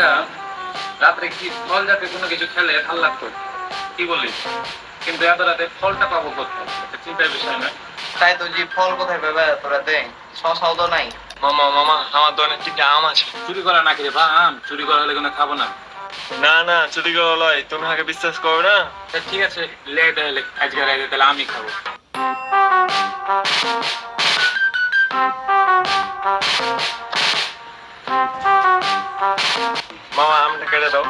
আচ্ছা রাত্রে কি ফল জাতীয় কোনো কিছু খেলে ভালো লাগতো? কি বলিস কিন্তু এত রাতে ফলটা পাবো কোথায়? চিন্তার বিষয় না। তাই তো যে ফল কোথায় পাবে তোরা দে শশাও তো নাই। মামা মামা আমার দোকানে তিনটা আম আছে। চুরি করা না কিরে ভাই? আম চুরি করা হলে কোনো খাব না। না না চুরি করে লয়। তুমি আমাকে বিশ্বাস করো না? ঠিক আছে লে তাহলে আজকে রাতে তাহলে আমি খাব। মামা আমটা কেটে দাও।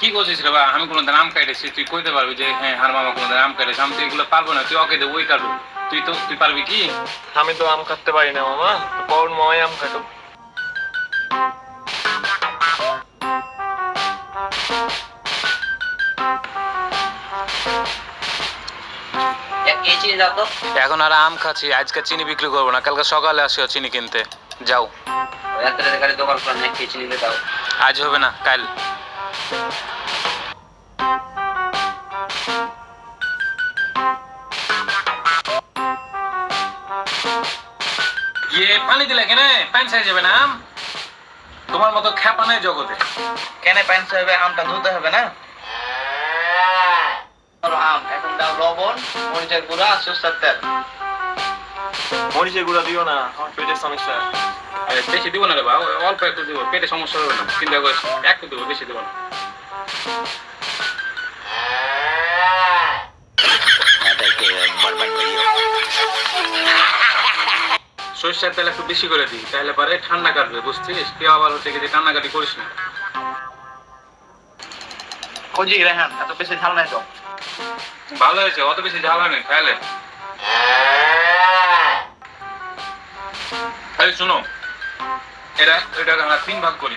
কি করছিস রে ভাই? আমি কোনো আম কাটেছি। তুই কইতে পারবি যে হ্যাঁ হার মামা কোনো আম কাটেছে। আমি তো এগুলো পারব না। তুই ওকে দে ওই কাটু তুই তো তুই পারবি কি? আমি তো আম কাটতে পারি না মামা। মামাই আম কাটো এই চিনি দাও তো। এখন আর আম খাচ্ছি। আজকে চিনি বিক্রি করব না। কালকে সকালে আসিও চিনি কিনতে। যাও। রাত্রে দোকান করে চিনি দাও। আজ হবে না, কাল। ইয়ে পানি দিলে কেন? পানি চাই যাবে না তোমার মতো খ্যাপা নেই জগতে। কেন প্যান্ট হবে আমটা ধুতে হবে না? আম, এখন দাও লবণ, মরিচের গুঁড়া, সরষের তেল। মরিচের গুঁড়া দিও না আমার পেটের সমস্যা। বেশি দিব না রে বা অল্প একটু দিব পেটে সমস্যা হবে না চিন্তা করিস একটু দিব বেশি দিব না। সর্ষের তেল একটু বেশি করে দিই তাহলে পরে ঠান্ডা কাটবে বুঝছিস? কেউ আবার হচ্ছে কি যে কান্নাকাটি করিস না। খোঁজি রেহান? এত বেশি ঝাল নাই তো। ভালো হয়েছে অত বেশি ঝাল হয়নি তাহলে। এই শুনো এটা এটা আমরা তিন ভাগ করি।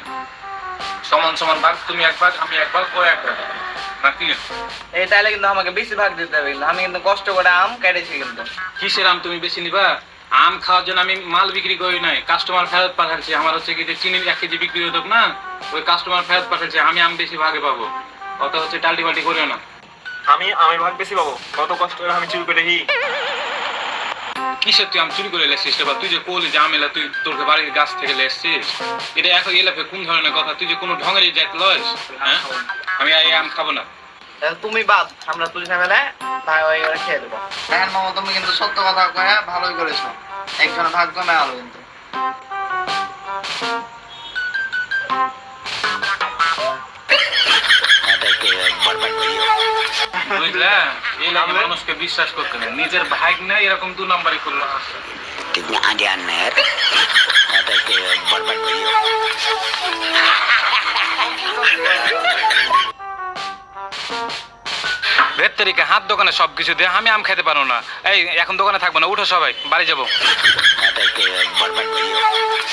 সমান সমান ভাগ তুমি এক ভাগ আমি এক ভাগ ও এক ভাগ। নাকি এই তাহলে কিন্তু আমাকে বেশি ভাগ দিতে হবে আমি কিন্তু কষ্ট করে আম কেটেছি কিন্তু। কিসের আম তুমি বেশি নিবা? আম খাওয়ার জন্য আমি মাল বিক্রি করি নাই কাস্টমার ফেরত পাঠাচ্ছি। আমার হচ্ছে কি যে চিনি এক কেজি বিক্রি হতো না ওই কাস্টমার ফেরত পাঠাচ্ছে আমি আম বেশি ভাগে পাবো। অত হচ্ছে টাল্টি বাল্টি করিও না। আমি আমি ভাগ বেশি পাবো কত কষ্ট করে আমি চুরি করে দেখি কিসের তুই আম চুরি করে লেসছিস বা তুই যে কোলে যে আমেলা তুই তোর বাড়ির গাছ থেকে লেসছিস এটা এখন এলাপে কোন ধরনের কথা? তুই যে কোনো ঢঙেরই যাই লস হ্যাঁ? আমি এই আম খাব না। তাহলে তুমি বাদ আমরা তুই ঝামেলা ভাই ওই করে খেয়ে দেবো। রেহান মামা তুমি কিন্তু সত্য কথা কয়ে ভালোই করেছ। একজনের ভাগ্য কমে আলো কিন্তু। বুঝলা? এই লাগে মানুষকে বিশ্বাস করতে নেই। নিজের ভাগ না এরকম দু নম্বরই করল। ভেতরিকে হাত দোকানে সব কিছু দিয়ে আমি আম খেতে পারব না। এই এখন দোকানে থাকব না উঠো সবাই বাড়ি যাব।